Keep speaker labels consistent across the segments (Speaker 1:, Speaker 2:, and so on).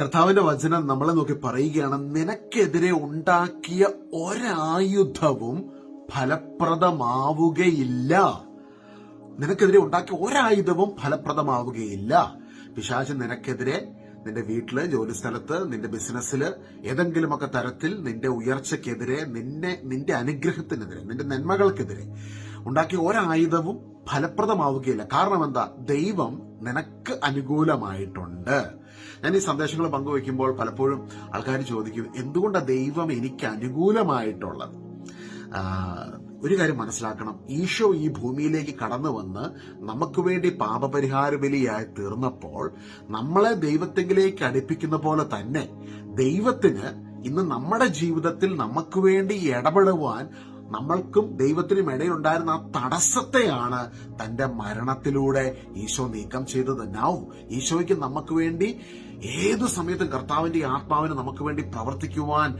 Speaker 1: കർത്താവിന്റെ വചനം നമ്മളെ നോക്കി പറയുകയാണ് നിനക്കെതിരെ ഉണ്ടാക്കിയ ഒരായുധവും ഫലപ്രദമാവുകയില്ല. നിനക്കെതിരെ ഉണ്ടാക്കിയ ഒരായുധവും ഫലപ്രദമാവുകയില്ല. പിശാച് നിനക്കെതിരെ നിന്റെ വീട്ടിൽ ജോലി സ്ഥലത്ത് നിന്റെ ബിസിനസ്സിൽ ഏതെങ്കിലുമൊക്കെ തരത്തിൽ നിന്റെ ഉയർച്ചക്കെതിരെ നിന്നെ നിന്റെ അനുഗ്രഹത്തിനെതിരെ നിന്റെ നന്മകൾക്കെതിരെ ഉണ്ടാക്കിയ ഒരായുധവും ഫലപ്രദമാവുകയില്ല. കാരണം എന്താ? ദൈവം നിനക്ക് അനുകൂലമായിട്ടുണ്ട്. ഞാൻ ഈ സന്ദേശങ്ങൾ പങ്കുവെക്കുമ്പോൾ പലപ്പോഴും ആൾക്കാർ ചോദിക്കും എന്തുകൊണ്ടാണ് ദൈവം എനിക്ക് അനുകൂലമായിട്ടുള്ളത്? ഒരു കാര്യം മനസ്സിലാക്കണം. ഈശോ ഈ ഭൂമിയിലേക്ക് കടന്നു വന്ന് നമുക്ക് വേണ്ടി പാപപരിഹാര ബലിയായി തീർന്നപ്പോൾ നമ്മളെ ദൈവത്തെങ്കിലേക്ക് അടുപ്പിക്കുന്ന പോലെ തന്നെ ദൈവത്തിന് ഇന്ന് നമ്മുടെ ജീവിതത്തിൽ നമുക്ക് വേണ്ടി ഇടപെടുവാൻ നമ്മൾക്കും ദൈവത്തിനും ഇടയിലുണ്ടായിരുന്ന ആ തടസ്സത്തെയാണ് തന്റെ മരണത്തിലൂടെ ഈശോ നീക്കം ചെയ്തത്. നൗ ഈശോയ്ക്ക് നമുക്ക് വേണ്ടി ഏത് സമയത്തും കർത്താവിന്റെ ആത്മാവിന് നമുക്ക് വേണ്ടി പ്രവർത്തിക്കുവാൻ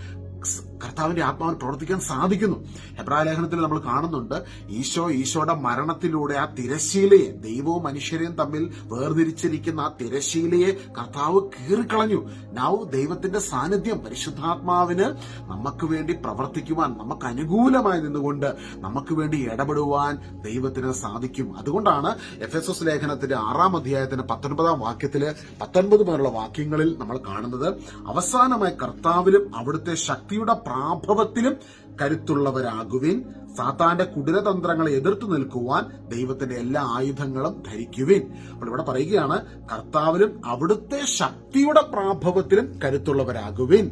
Speaker 1: കർത്താവിന്റെ ആത്മാവിന് പ്രവർത്തിക്കാൻ സാധിക്കുന്നു. ഹെബ്രായ ലേഖനത്തിൽ നമ്മൾ കാണുന്നുണ്ട് ഈശോ ഈശോയുടെ മരണത്തിലൂടെ ആ തിരശീലയെ ദൈവവും മനുഷ്യരെയും തമ്മിൽ വേർതിരിച്ചിരിക്കുന്ന ആ തിരശീലയെ കർത്താവ് കീറിക്കളഞ്ഞു. നൗ ദൈവത്തിന്റെ സാന്നിധ്യം പരിശുദ്ധാത്മാവിന് നമുക്ക് വേണ്ടി പ്രവർത്തിക്കുവാൻ നമുക്ക് അനുകൂലമായി നിന്നുകൊണ്ട് നമുക്ക് വേണ്ടി ഇടപെടുവാൻ ദൈവത്തിന് സാധിക്കും. അതുകൊണ്ടാണ് എഫ് എസ് എസ് ലേഖനത്തിന്റെ ആറാം അധ്യായത്തിന്റെ പത്തൊൻപതാം വാക്യത്തിൽ പത്തൊൻപത് മുതലുള്ള വാക്യങ്ങളിൽ നമ്മൾ കാണുന്നത് അവസാനമായി കർത്താവിലും അവിടുത്തെ ശക്തിയുടെ പ്രാഭവത്തിലും കരുത്തുള്ളവരാകുവിൻ. സാത്താന്റെ കുടിരതന്ത്രങ്ങളെ എതിർത്തു നിൽക്കുവാൻ ദൈവത്തിന്റെ എല്ലാ ആയുധങ്ങളും ധരിക്കുവിൻ. അപ്പോൾ ഇവിടെ പറയുകയാണ് കർത്താവിലും അവിടുത്തെ ശക്തിയുടെ പ്രാഭവത്തിലും കരുത്തുള്ളവരാകുവിൻ.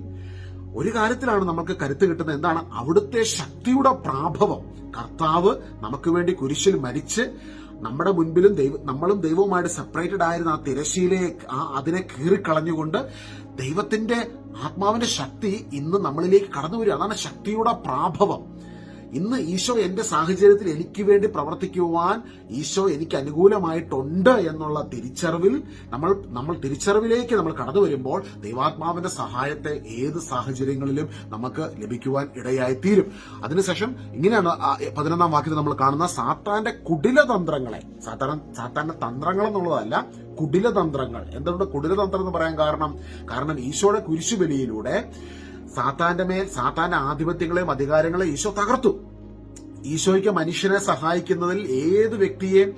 Speaker 1: ഒരു കാര്യത്തിലാണ് നമുക്ക് കരുത്ത് കിട്ടുന്നത്. എന്താണ്? അവിടുത്തെ ശക്തിയുടെ പ്രാഭവം. കർത്താവ് നമുക്ക് വേണ്ടി കുരിശിൽ മരിച്ച് നമ്മുടെ മുൻപിലും ദൈവ നമ്മളും ദൈവവുമായിട്ട് സെപ്പറേറ്റഡ് ആയിരുന്ന ആ തിരശ്ശീലെ ആ അതിനെ കീറിക്കളഞ്ഞുകൊണ്ട് ദൈവത്തിന്റെ ആത്മാവിന്റെ ശക്തി ഇന്ന് നമ്മളിലേക്ക് കടന്നു വരിക അതാണ് ശക്തിയുടെ പ്രാഭവം. ഇന്ന് ഈശോ എന്റെ സാഹചര്യത്തിൽ എനിക്ക് വേണ്ടി പ്രവർത്തിക്കുവാൻ ഈശോ എനിക്ക് അനുകൂലമായിട്ടുണ്ട് എന്നുള്ള തിരിച്ചറിവിൽ നമ്മൾ നമ്മൾ തിരിച്ചറിവിലേക്ക് നമ്മൾ കടന്നു വരുമ്പോൾ ദൈവാത്മാവിന്റെ സഹായത്തെ ഏത് സാഹചര്യങ്ങളിലും നമുക്ക് ലഭിക്കുവാൻ ഇടയായി തീരും അതിനുശേഷം ഇങ്ങനെയാണ് പതിനൊന്നാം വാക്യത്തിൽ നമ്മൾ കാണുന്ന സാത്താന്റെ കുടിലതന്ത്രങ്ങളെ. സാത്താൻ സാത്താന്റെ തന്ത്രങ്ങൾ എന്നുള്ളതല്ല കുടിലതന്ത്രങ്ങൾ. എന്തുകൊണ്ട് കുടിലതന്ത്രം എന്ന് പറയാൻ കാരണം? കാരണം ഈശോയുടെ കുരിശുബലിയിലൂടെ സാത്താന്റെ മേൽ സാത്താന്റെ ആധിപത്യങ്ങളെയും അധികാരങ്ങളെയും ഈശോ തകർത്തു. ഈശോയ്ക്ക് മനുഷ്യനെ സഹായിക്കുന്നതിൽ ഏത് വ്യക്തിയെയും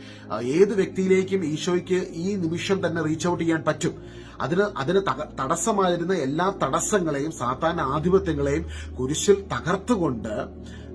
Speaker 1: ഏത് വ്യക്തിയിലേക്കും ഈശോയ്ക്ക് ഈ നിമിഷം തന്നെ റീച്ച് ഔട്ട് ചെയ്യാൻ പറ്റും. അതിന് അതിന് തടസ്സമായിരുന്ന എല്ലാ തടസ്സങ്ങളെയും സാത്താൻ ആധിപത്യങ്ങളെയും കുരിശിൽ തകർത്തുകൊണ്ട്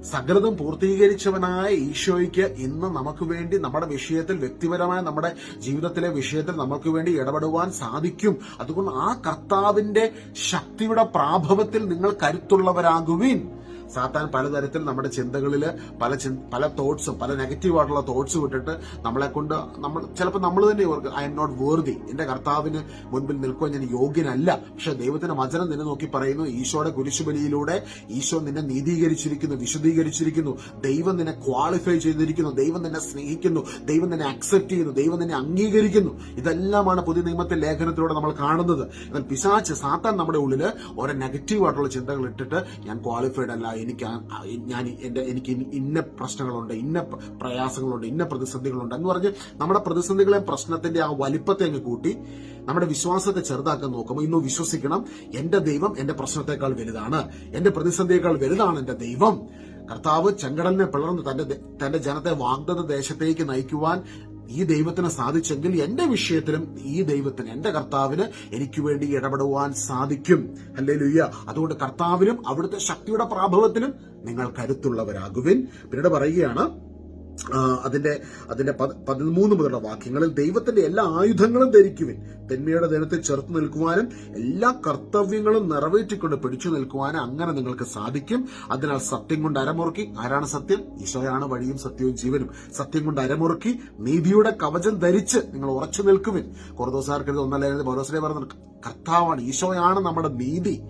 Speaker 1: സകലതും പൂർത്തീകരിച്ചവനായ ഈശോയ്ക്ക് ഇന്ന് നമുക്ക് വേണ്ടി നമ്മുടെ വിഷയത്തിൽ വ്യക്തിപരമായ നമ്മുടെ ജീവിതത്തിലെ വിഷയത്തിൽ നമുക്ക് വേണ്ടി ഇടപെടുവാൻ സാധിക്കും. അതുകൊണ്ട് ആ കർത്താവിന്റെ ശക്തിയുടെ പ്രാഭവത്തിൽ നിങ്ങൾ കരുത്തുള്ളവരാകുവിൻ. സാത്താൻ പലതരത്തിൽ നമ്മുടെ ചിന്തകളിൽ പല പല തോട്ട്സും പല നെഗറ്റീവ് ആയിട്ടുള്ള തോട്ട്സ് വിട്ടിട്ട് നമ്മളെ കൊണ്ട് നമ്മൾ ചിലപ്പോൾ നമ്മൾ തന്നെ ഓർക്കും ഐ എം നോട്ട് വേർതി എന്റെ കർത്താവിന് മുൻപിൽ നിൽക്കുവാൻ ഞാൻ യോഗ്യനല്ല. പക്ഷെ ദൈവത്തിന്റെ വചനം നിന്നെ നോക്കി പറയുന്നു ഈശോയുടെ കുരിശുബലിയിലൂടെ ഈശോ നിന്നെ നീതീകരിച്ചിരിക്കുന്നു വിശദീകരിച്ചിരിക്കുന്നു ദൈവം നിന്നെ ക്വാളിഫൈ ചെയ്തിരിക്കുന്നു ദൈവം നിന്നെ സ്നേഹിക്കുന്നു ദൈവം തന്നെ അക്സെപ്റ്റ് ചെയ്യുന്നു ദൈവം തന്നെ അംഗീകരിക്കുന്നു. ഇതെല്ലാമാണ് പുതിയ നിയമത്തെ ലേഖനത്തിലൂടെ നമ്മൾ കാണുന്നത്. എന്നാൽ പിശാച്ച് സാത്താൻ നമ്മുടെ ഉള്ളിൽ ഓരോ നെഗറ്റീവ് ആയിട്ടുള്ള ചിന്തകൾ ഇട്ടിട്ട് ഞാൻ ക്വാളിഫൈഡ് അല്ല എനിക്ക് ഞാൻ എന്റെ എനിക്ക് ഇന്ന- പ്രശ്നങ്ങളുണ്ട് ഇന്ന പ്ര- പ്രയാസങ്ങളുണ്ട് ഇന്ന പ്രതിസന്ധികളുണ്ട് എന്ന് പറഞ്ഞ് നമ്മുടെ പ്രതിസന്ധികളെ പ്രശ്നത്തിന്റെ ആ വലിപ്പത്തെ അങ്ങ് കൂട്ടി നമ്മുടെ വിശ്വാസത്തെ ചെറുതാക്കാൻ നോക്കുമ്പോൾ ഇന്ന് വിശ്വസിക്കണം എന്റെ ദൈവം എന്റെ പ്രശ്നത്തെക്കാൾ വലുതാണ് എന്റെ പ്രതിസന്ധിയേക്കാൾ വലുതാണ് എന്റെ ദൈവം. കർത്താവ് ചെങ്കടലിനെ പിളർന്ന് തന്റെ തന്റെ ജനത്തെ വാഗ്ദത്ത ദേശത്തേക്ക് നയിക്കുവാൻ ഈ ദൈവത്തിന് സാധിച്ചെങ്കിൽ എന്റെ വിഷയത്തിലും ഈ ദൈവത്തിന് എന്റെ കർത്താവിന് എനിക്ക് വേണ്ടി ഇടപെടുവാൻ സാധിക്കും. അല്ലേ ലുയ്യ അതുകൊണ്ട് കർത്താവിനും അവിടുത്തെ ശക്തിയുടെ പ്രാഭവത്തിലും നിങ്ങൾ കരുത്തുള്ളവരാകുവിൻ. പിന്നീട് പറയുകയാണ് അതിന്റെ അതിന്റെ പത്- പതിമൂന്ന് മുതലുള്ള വാക്യങ്ങളിൽ ദൈവത്തിന്റെ എല്ലാ ആയുധങ്ങളും ധരിക്കുവിൻ. തെന്മയുടെ ദിനത്തെ ചെറുത്തു നിൽക്കുവാനും എല്ലാ കർത്തവ്യങ്ങളും നിറവേറ്റിക്കൊണ്ട് പിടിച്ചു നിൽക്കുവാനും അങ്ങനെ നിങ്ങൾക്ക് സാധിക്കും. അതിനാൽ സത്യം കൊണ്ട് അരമുറുക്കി ആരാണ് സത്യം? ഈശോയാണ് വഴിയും സത്യവും ജീവനും. സത്യം കൊണ്ട് അരമുറുക്കി നീതിയുടെ കവചം ധരിച്ച് നിങ്ങൾ ഉറച്ചു നിൽക്കുവിൻ. കുറദോസാർക്ക് ഒന്നല്ലേ പൗരോസിനെ പറഞ്ഞു കർത്താവാണ് ഈശോയാണ് നമ്മുടെ നീതി.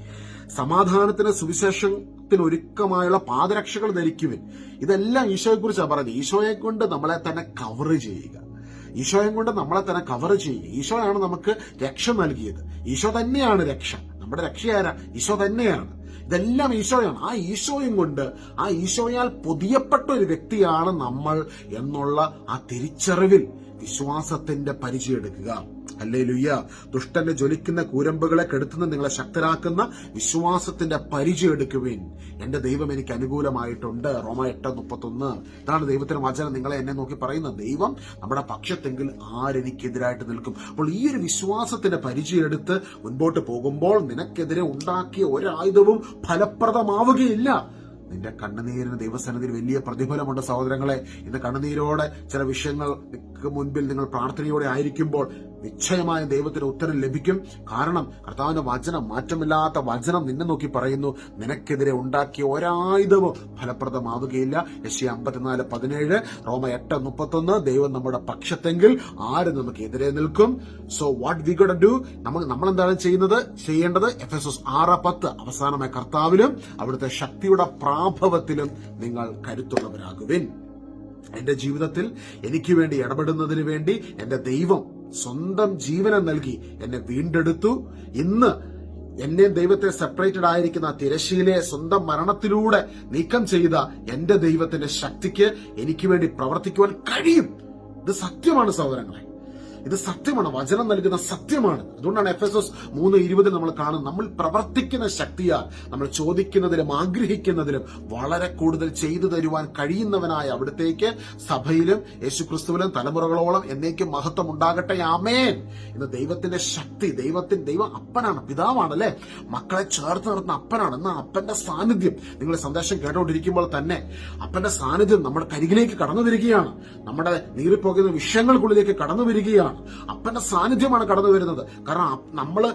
Speaker 1: സമാധാനത്തിന് സുവിശേഷത്തിന് ഒരുക്കമായുള്ള പാദരക്ഷകൾ ധരിക്കുവിൻ. ഇതെല്ലാം ഈശോയെ കുറിച്ചാണ് പറഞ്ഞത് ഈശോയെ കൊണ്ട് നമ്മളെ തന്നെ കവർ ചെയ്യുക. ഈശോയെ കൊണ്ട് നമ്മളെ തന്നെ കവർ ചെയ്യുക. ഈശോയാണ് നമുക്ക് രക്ഷ നൽകിയത്. ഈശോ തന്നെയാണ് രക്ഷ. നമ്മുടെ രക്ഷയാരാ? ഈശോ തന്നെയാണ്. ഇതെല്ലാം ഈശോയാണ്. ആ ഈശോയും കൊണ്ട് ആ ഈശോയാൽ പൊതിയപ്പെട്ട ഒരു വ്യക്തിയാണ് നമ്മൾ എന്നുള്ള ആ തിരിച്ചറിവിൽ വിശ്വാസത്തിന്റെ പരിചയം എടുക്കുക. അല്ലേ ലുയ്യ ദുഷ്ടന്റെ ജ്വലിക്കുന്ന കൂരമ്പുകളെ കെടുത്തുന്ന നിങ്ങളെ ശക്തരാക്കുന്ന വിശ്വാസത്തിന്റെ പരിചയം എടുക്കുവിൻ. എന്റെ ദൈവം എനിക്ക് അനുകൂലമായിട്ടുണ്ട്. റോമ എട്ട് മുപ്പത്തൊന്ന്. ഇതാണ് ദൈവത്തിന്റെ വചനം. നിങ്ങളെ എന്നെ നോക്കി പറയുന്നത് ദൈവം നമ്മുടെ പക്ഷത്തെങ്കിൽ ആരെനിക്കെതിരായിട്ട് നിൽക്കും. അപ്പോൾ ഈ ഒരു വിശ്വാസത്തിന്റെ പരിചയം എടുത്ത് മുൻപോട്ട് പോകുമ്പോൾ നിനക്കെതിരെ ഉണ്ടാക്കിയ ഒരായുധവും ഫലപ്രദമാവുകയില്ല. നിന്റെ കണ്ണുനീരിന് ദൈവസന്നിധിയിൽ വലിയ പ്രതിഫലമുണ്ട് സഹോദരങ്ങളെ. ഇന്ന് കണ്ണുനീരോടെ ചില വിഷയങ്ങൾ മുൻപിൽ നിങ്ങൾ പ്രാർത്ഥനയോടെ ആയിരിക്കുമ്പോൾ നിശ്ചയമായ ദൈവത്തിന് ഉത്തരം ലഭിക്കും. കാരണം കർത്താവിന്റെ വചനം മാറ്റമില്ലാത്ത വചനം നിന്നെ നോക്കി പറയുന്നു നിനക്കെതിരെ ഉണ്ടാക്കിയ ഒരായുധവും ഫലപ്രദമാവുകയില്ല. യശി അമ്പത്തിനാല് പതിനേഴ് റോമ എട്ട് മുപ്പത്തൊന്ന് ദൈവം നമ്മുടെ പക്ഷത്തെങ്കിൽ ആര് നമുക്ക് എതിരെ നിൽക്കും? So what we got do നമ്മൾ നമ്മൾ എന്താണ് ചെയ്യുന്നത്? ചെയ്യേണ്ടത്? എഫ് എസ് എസ് ആറ് പത്ത് അവസാനമായ കർത്താവിലും അവിടുത്തെ ശക്തിയുടെ പ്രാഭവത്തിലും നിങ്ങൾ കരുത്തുള്ളവരാകുവിൻ. എന്റെ ജീവിതത്തിൽ എനിക്ക് വേണ്ടി ഇടപെടുന്നതിന് വേണ്ടി എന്റെ ദൈവം സ്വന്തം ജീവനം നൽകി എന്നെ വീണ്ടെടുത്തു. ഇന്ന് എന്നെ ദൈവത്തെ സെപ്പറേറ്റഡ് ആയിരിക്കുന്ന തിരശ്ശീലെ സ്വന്തം മരണത്തിലൂടെ നീക്കം ചെയ്ത എന്റെ ദൈവത്തിന്റെ ശക്തിക്ക് എനിക്ക് വേണ്ടി പ്രവർത്തിക്കുവാൻ കഴിയും. ഇത് സത്യമാണ് സഹോദരങ്ങളെ. ഇത് സത്യമാണ്. വചനം നൽകുന്ന സത്യമാണ്. അതുകൊണ്ടാണ് എഫ് എസ് എസ് മൂന്ന് ഇരുപതിൽ നമ്മൾ കാണുന്നത്. നമ്മൾ പ്രവർത്തിക്കുന്ന ശക്തിയാൽ നമ്മൾ ചോദിക്കുന്നതിലും ആഗ്രഹിക്കുന്നതിലും വളരെ കൂടുതൽ ചെയ്തു തരുവാൻ കഴിയുന്നവനായ അവിടത്തേക്ക് സഭയിലും യേശുക്രിസ്തുവിലും തലമുറകളോളം എന്നേക്കും മഹത്വം ഉണ്ടാകട്ടെ. ആമേൻ. ഇന്ന് ദൈവത്തിന്റെ ശക്തി ദൈവത്തിന് ദൈവം അപ്പനാണ് പിതാവാണ് അല്ലെ മക്കളെ ചേർത്ത് നിർത്തുന്ന അപ്പനാണ്. എന്നാൽ അപ്പന്റെ സാന്നിധ്യം. നിങ്ങൾ സന്ദേശം കേട്ടോണ്ടിരിക്കുമ്പോൾ തന്നെ അപ്പന്റെ സാന്നിധ്യം നമ്മുടെ കരികിലേക്ക് കടന്നു വരികയാണ്. നമ്മുടെ നീറിപ്പോകുന്ന വിഷയങ്ങൾക്കുള്ളിലേക്ക് കടന്നു വരികയാണ്. അപ്പന്റെ സാന്നിധ്യമാണ് കടന്നു വരുന്നത്. കാരണം നമ്മൾ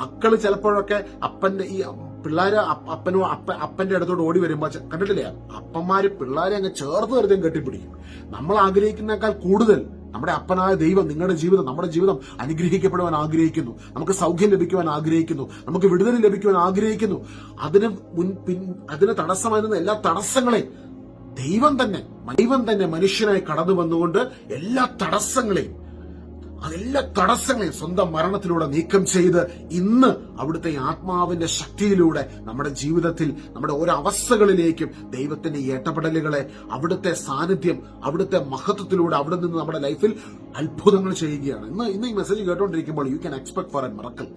Speaker 1: മക്കൾ ചിലപ്പോഴൊക്കെ അപ്പന്റെ ഈ പിള്ളേര് അപ്പനോ അപ്പ അപ്പന്റെ അടുത്തോട് ഓടി വരുമ്പോ കണ്ടിട്ടില്ലേ? അപ്പന്മാര് പിള്ളേരെ അങ്ങ് ചേർത്ത് വെറുതെ കെട്ടിപ്പിടിക്കും. നമ്മൾ ആഗ്രഹിക്കുന്നേക്കാൾ കൂടുതൽ നമ്മുടെ അപ്പനായ ദൈവം നിങ്ങളുടെ ജീവിതം നമ്മുടെ ജീവിതം അനുഗ്രഹിക്കപ്പെടുവാൻ ആഗ്രഹിക്കുന്നു. നമുക്ക് സൗഖ്യം ലഭിക്കുവാൻ ആഗ്രഹിക്കുന്നു. നമുക്ക് വിടുതൽ ലഭിക്കുവാൻ ആഗ്രഹിക്കുന്നു. അതിന് മുൻ പിൻ അതിന് തടസ്സമായിരുന്ന എല്ലാ തടസ്സങ്ങളെയും ദൈവം തന്നെ ദൈവം തന്നെ മനുഷ്യനായി കടന്നു വന്നുകൊണ്ട് എല്ലാ തടസ്സങ്ങളെയും അതെല്ലാ തടസ്സങ്ങളെയും സ്വന്തം മരണത്തിലൂടെ നീക്കം ചെയ്ത് ഇന്ന് അവിടുത്തെ ആത്മാവിന്റെ ശക്തിയിലൂടെ നമ്മുടെ ജീവിതത്തിൽ നമ്മുടെ ഓരോ അവസ്ഥകളിലേക്കും ദൈവത്തിന്റെ ഏട്ടപ്പെടലുകളെ അവിടുത്തെ സാന്നിധ്യം അവിടുത്തെ മഹത്വത്തിലൂടെ അവിടെ നിന്ന് നമ്മുടെ ലൈഫിൽ അത്ഭുതങ്ങൾ ചെയ്യുകയാണ്. ഇന്ന് ഇന്ന് ഈ മെസ്സേജ് കേട്ടോണ്ടിരിക്കുമ്പോൾ you can expect for N മറക്കൽ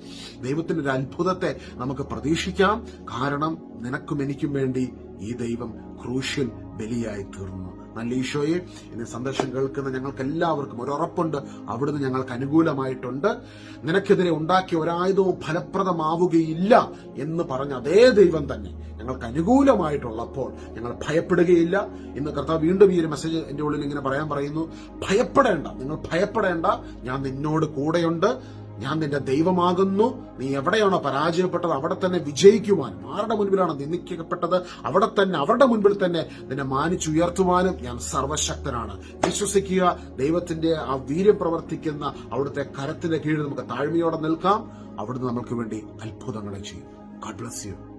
Speaker 1: ദൈവത്തിന്റെ ഒരു അത്ഭുതത്തെ നമുക്ക് പ്രതീക്ഷിക്കാം. കാരണം നിനക്കും എനിക്കും വേണ്ടി ഈ ദൈവം ക്രൂഷ്യൽ ബലിയായി തീർന്നു നല്ല ഈശോയെ ഇന്ന് സന്ദേശം കേൾക്കുന്ന ഞങ്ങൾക്ക് എല്ലാവർക്കും ഒരു ഉറപ്പുണ്ട് അവിടുന്ന് ഞങ്ങൾക്ക് അനുകൂലമായിട്ടുണ്ട്. നിനക്കെതിരെ ഉണ്ടാക്കിയ ഒരായുധവും ഫലപ്രദമാവുകയില്ല എന്ന് പറഞ്ഞ അതേ ദൈവം തന്നെ ഞങ്ങൾക്ക് അനുകൂലമായിട്ടുള്ളപ്പോൾ ഞങ്ങൾ ഭയപ്പെടുകയില്ല. ഇന്ന് കർത്താവ് വീണ്ടും ഈ ഒരു മെസ്സേജ് എന്റെ ഉള്ളിൽ ഇങ്ങനെ പറയാൻ പറയുന്നു. ഭയപ്പെടേണ്ട നിങ്ങൾ ഭയപ്പെടേണ്ട. ഞാൻ നിന്നോട് കൂടെയുണ്ട്. ഞാൻ നിന്റെ ദൈവമാകുന്നു. നീ എവിടെയാണോ പരാജയപ്പെട്ടത് അവിടെ തന്നെ വിജയിക്കുവാൻ ആരുടെ മുൻപിലാണോ നിന്ദിക്കപ്പെട്ടത്? അവിടെ തന്നെ അവരുടെ മുൻപിൽ തന്നെ നിന്നെ മാനിച്ചുയർത്തുവാനും ഞാൻ സർവശക്തനാണ്. വിശ്വസിക്കുക ദൈവത്തിന്റെ ആ വീര്യം പ്രവർത്തിക്കുന്ന അവിടുത്തെ കരത്തിന്റെ കീഴിൽ നമുക്ക് താഴ്മയോടെ നിൽക്കാം. അവിടുന്ന് നമ്മൾക്ക് വേണ്ടി അത്ഭുതങ്ങളെ ചെയ്യും. God bless you